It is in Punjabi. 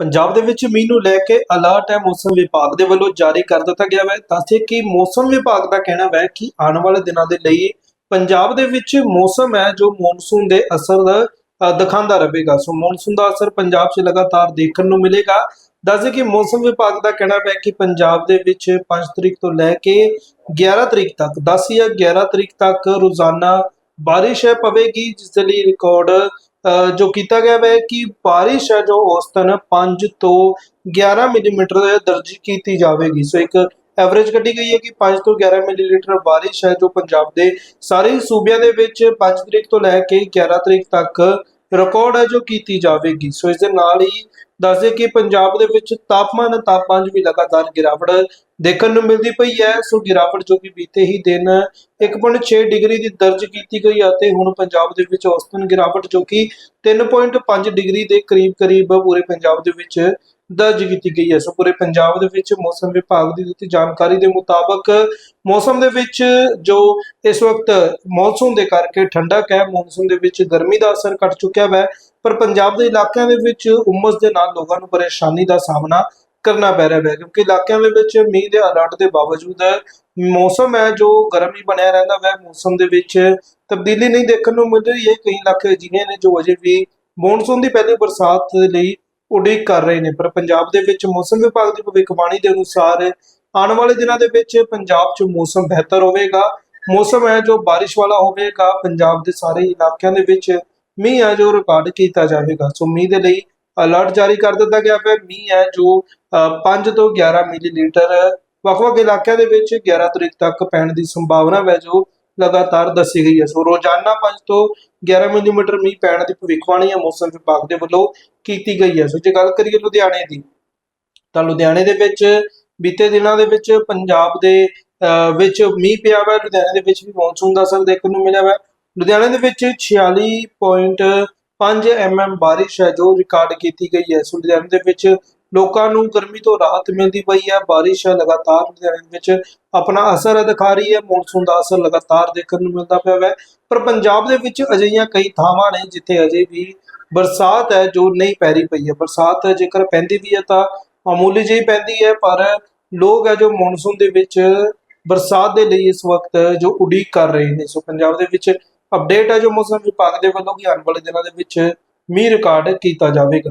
ਪੰਜਾਬ ਦੇ ਵਿੱਚ ਮੀਂਹ ਨੂੰ ਲੈ ਕੇ ਅਲਰਟ ਹੈ ਮੌਸਮ ਵਿਭਾਗ ਦੇ ਵੱਲੋਂ ਜਾਰੀ ਕਰ ਦਿੱਤਾ ਗਿਆ ਹੈ ਦੱਸੇ ਕਿ ਮੌਸਮ ਵਿਭਾਗ ਦਾ ਕਹਿਣਾ ਹੈ ਕਿ ਆਉਣ ਵਾਲੇ ਦਿਨਾਂ ਦੇ ਲਈ ਪੰਜਾਬ ਦੇ ਵਿੱਚ ਮੌਸਮ ਹੈ ਜੋ ਮੌਨਸੂਨ ਦੇ ਅਸਰ ਦਿਖਾਉਂਦਾ ਰਹੇਗਾ। ਸੋ ਮੌਨਸੂਨ ਦਾ ਅਸਰ ਪੰਜਾਬ 'ਚ ਲਗਾਤਾਰ ਦੇਖਣ ਨੂੰ ਮਿਲੇਗਾ। ਦੱਸਦੇ ਕਿ ਮੌਸਮ ਵਿਭਾਗ ਦਾ ਕਹਿਣਾ ਹੈ ਕਿ ਪੰਜਾਬ ਦੇ ਵਿੱਚ 5 ਤਰੀਕ ਤੋਂ ਲੈ ਕੇ 11 ਤਰੀਕ ਤੱਕ 10 ਜਾਂ 11 ਤਰੀਕ ਤੱਕ ਰੋਜ਼ਾਨਾ ਬਾਰਿਸ਼ ਹੈ ਪਵੇਗੀ, ਜਿਸ ਦੇ ਲਈ ਰਿਕਾਰਡ ਜੋ ਕੀਤਾ ਗਿਆ ਹੈ ਕਿ ਬਾਰਿਸ਼ ਹੈ ਜੋ ਔਸਤਨ 5 ਤੋਂ 11 ਮਿਲੀਮੀਟਰ ਦਰਜ ਕੀਤੀ ਜਾਵੇਗੀ। ਸੋ ਇੱਕ ਐਵਰੇਜ ਕੱਢੀ ਗਈ ਹੈ ਕਿ 5 ਤੋਂ 11 ਮਿਲੀਲੀਟਰ ਬਾਰਿਸ਼ ਹੈ ਜੋ ਪੰਜਾਬ ਦੇ ਸਾਰੇ ਸੂਬਿਆਂ ਦੇ ਵਿੱਚ 5 ਤਰੀਕ ਤੋਂ ਲੈ ਕੇ 11 ਤਰੀਕ ਤੱਕ ਰਿਕਾਰਡ ਹੈ ਜੋ ਕੀਤੀ ਜਾਵੇਗੀ। ਸੋ ਇਸ ਦੇ ਨਾਲ ਹੀ ਦੱਸਦੇ ਕਿ ਪੰਜਾਬ ਦੇ ਵਿੱਚ ਤਾਪਮਾਨ ਤਾਪਮਾਨ 'ਚ ਵੀ ਲਗਾਤਾਰ ਗਿਰਾਵਟ ਦੇਖਣ ਨੂੰ ਮਿਲਦੀ ਪਈ ਹੈ। ਸੋ ਗਿਰਾਵਟ ਜੋ ਕਿ ਬੀਤੇ ਹੀ ਦਿਨ 1.6 ਡਿਗਰੀ ਦੀ ਦਰਜ ਕੀਤੀ ਗਈ ਅਤੇ ਹੁਣ ਪੰਜਾਬ ਦੇ ਵਿੱਚ ਔਸਤਨ ਗਿਰਾਵਟ ਜੋ ਕਿ 3.5 ਡਿਗਰੀ ਦੇ ਕਰੀਬ ਕਰੀਬ ਪੂਰੇ ਪੰਜਾਬ ਦੇ ਵਿੱਚ ਦਰਜ ਕੀਤੀ ਗਈ ਹੈ। ਸੋ ਪੂਰੇ ਪੰਜਾਬ ਦੇ ਵਿੱਚ ਮੌਸਮ ਵਿਭਾਗ ਦੀ ਦਿੱਤੀ ਜਾਣਕਾਰੀ ਦੇ ਮੁਤਾਬਕ ਮੌਸਮ ਦੇ ਵਿੱਚ ਜੋ ਇਸ ਵਕਤ ਮੌਨਸੂਨ ਦੇ ਕਰਕੇ ਠੰਡਕ ਹੈ, ਮੌਨਸੂਨ ਦੇ ਵਿੱਚ ਗਰਮੀ ਦਾ ਅਸਰ ਘਟ ਚੁੱਕਿਆ ਹੈ। ਪਰ ਪੰਜਾਬ ਦੇ ਇਲਾਕਿਆਂ ਦੇ ਵਿੱਚ ਉਮਸ ਦੇ ਨਾਲ ਲੋਕਾਂ ਨੂੰ ਪਰੇਸ਼ਾਨੀ ਦਾ ਸਾਹਮਣਾ ਕਰਨਾ ਪੈ ਰਿਹਾ ਹੈ, ਕਿਉਂਕਿ ਇਲਾਕਿਆਂ ਦੇ ਵਿੱਚ ਮੀਂਹ ਦੇ ਅਲਰਟ ਦੇ ਬਾਵਜੂਦ ਮੌਸਮ ਹੈ ਜੋ ਗਰਮ ਹੀ ਬਣਿਆ ਰਹਿੰਦਾ ਹੈ ਮੌਸਮ ਦੇ ਵਿੱਚ ਤਬਦੀਲੀ ਨਹੀਂ ਦੇਖਣ ਨੂੰ ਮਿਲ ਰਹੀ ਹੈ, ਕਈ ਇਲਾਕੇ ਅਜਿਹੇ ਨੇ ਜੋ ਅਜੇ ਵੀ ਮੌਨਸੂਨ ਦੀ ਪਹਿਲੀ ਬਰਸਾਤ ਦੇ ਲਈ ਉਡੀਕ ਕਰ ਰਹੇ ਨੇ, ਪਰ ਪੰਜਾਬ ਦੇ ਵਿੱਚ ਮੌਸਮ ਵਿਭਾਗ ਦੀ ਭਵਿੱਖਬਾਣੀ ਦੇ ਅਨੁਸਾਰ ਆਉਣ ਵਾਲੇ ਦਿਨਾਂ ਦੇ ਵਿੱਚ ਪੰਜਾਬ 'ਚ ਮੌਸਮ ਬਿਹਤਰ ਹੋਵੇਗਾ, ਮੌਸਮ ਹੈ ਜੋ ਬਾਰਿਸ਼ ਵਾਲਾ ਹੋਵੇਗਾ, ਪੰਜਾਬ ਦੇ ਸਾਰੇ ਇਲਾਕਿਆਂ ਦੇ ਵਿੱਚ ਮੀਂਹ ਹੈ ਜੋ ਰਿਕਾਰਡ ਕੀਤਾ ਜਾਵੇਗਾ। ਸੋ ਮੀਂਹ ਦੇ ਲਈ ਅਲਰਟ ਜਾਰੀ ਕਰ ਦਿੱਤਾ ਗਿਆ ਹੈ ਮੀਂਹ ਹੈ ਜੋ ਅ, 5 ਤੋਂ 11 ਮਿਲੀਲੀਟਰ ਵੱਖ-ਵੱਖ ਇਲਾਕਿਆਂ ਦੇ ਵਿੱਚ 11 ਤਰੀਕ ਤੱਕ ਪੈਣ ਦੀ ਸੰਭਾਵਨਾ ਹੈ ਜੋ ਲਗਾਤਾਰ ਦੱਸੀ ਗਈ ਹੈ। ਸੋ ਰੋਜ਼ਾਨਾ 5 ਤੋਂ 11 ਮਿਲੀਮੀਟਰ ਮੀਂਹ ਪੈਣ ਦੀ ਭਵਿੱਖਬਾਣੀ ਹੈ ਮੌਸਮ ਵਿਭਾਗ ਦੇ ਵੱਲੋਂ ਕੀਤੀ ਗਈ ਹੈ। ਸੋ ਜੇ ਗੱਲ ਕਰੀਏ ਲੁਧਿਆਣੇ ਦੀ ਤਾਂ ਲੁਧਿਆਣੇ ਦੇ ਵਿੱਚ ਬੀਤੇ ਦਿਨਾਂ ਦੇ ਵਿੱਚ ਪੰਜਾਬ ਦੇ ਅਹ, ਵਿੱਚ ਮੀਂਹ ਪਿਆ ਵਾ। ਲੁਧਿਆਣੇ ਦੇ ਵਿੱਚ ਵੀ ਮੌਨਸੂਨ ਦਾ ਅਸਰ ਦੇਖਣ ਨੂੰ ਮਿਲਿਆ ਵਾ। ਲੁਧਿਆਣੇ ਦੇ ਵਿੱਚ 46.5 mm ਬਾਰਿਸ਼ ਹੈ, ਜੋ ਰਿਕਾਰਡ ਕੀਤੀ ਗਈ ਹੈ। ਸੋ ਲੁਧਿਆਣੇ ਦੇ ਵਿੱਚ ਲੋਕਾਂ ਨੂੰ ਗਰਮੀ ਤੋਂ ਰਾਹਤ ਮਿਲਦੀ ਪਈ ਹੈ। ਬਾਰਿਸ਼ ਲਗਾਤਾਰ ਲੁਧਿਆਣੇ ਵਿੱਚ ਆਪਣਾ ਅਸਰ ਦਿਖਾ ਰਹੀ ਹੈ। ਮੌਨਸੂਨ ਦਾ ਅਸਰ ਲਗਾਤਾਰ ਦੇਖਣ ਨੂੰ ਮਿਲਦਾ ਪਿਆ ਹੈ। ਪਰ ਪੰਜਾਬ ਦੇ ਵਿੱਚ ਅਜਿਹੀਆਂ ਕਈ ਥਾਵਾਂ ਨੇ ਜਿੱਥੇ ਅਜੇ ਵੀ ਬਰਸਾਤ ਹੈ, ਜੋ ਨਹੀਂ ਪੈ ਰਹੀ ਪਈ ਹੈ। ਬਰਸਾਤ ਜੇਕਰ ਪੈਂਦੀ ਵੀ ਹੈ ਤਾਂ ਮਾਮੂਲੀ ਜਿਹੀ ਪੈਂਦੀ ਹੈ, ਪਰ ਲੋਕ ਹੈ ਜੋ ਮੌਨਸੂਨ ਦੇ ਵਿੱਚ ਬਰਸਾਤ ਦੇ ਲਈ ਇਸ ਵਕਤ ਜੋ ਉਡੀਕ ਕਰ ਰਹੇ ਨੇ। ਸੋ ਪੰਜਾਬ ਦੇ ਵਿੱਚ ਅਪਡੇਟ ਹੈ ਜੋ ਮੌਸਮ ਵਿਭਾਗ ਦੇ ਵੱਲੋਂ ਕਿ ਆਉਣ ਵਾਲੇ ਦਿਨਾਂ ਦੇ ਵਿੱਚ ਮੀਂਹ ਰਿਕਾਰਡ ਕੀਤਾ ਜਾਵੇਗਾ।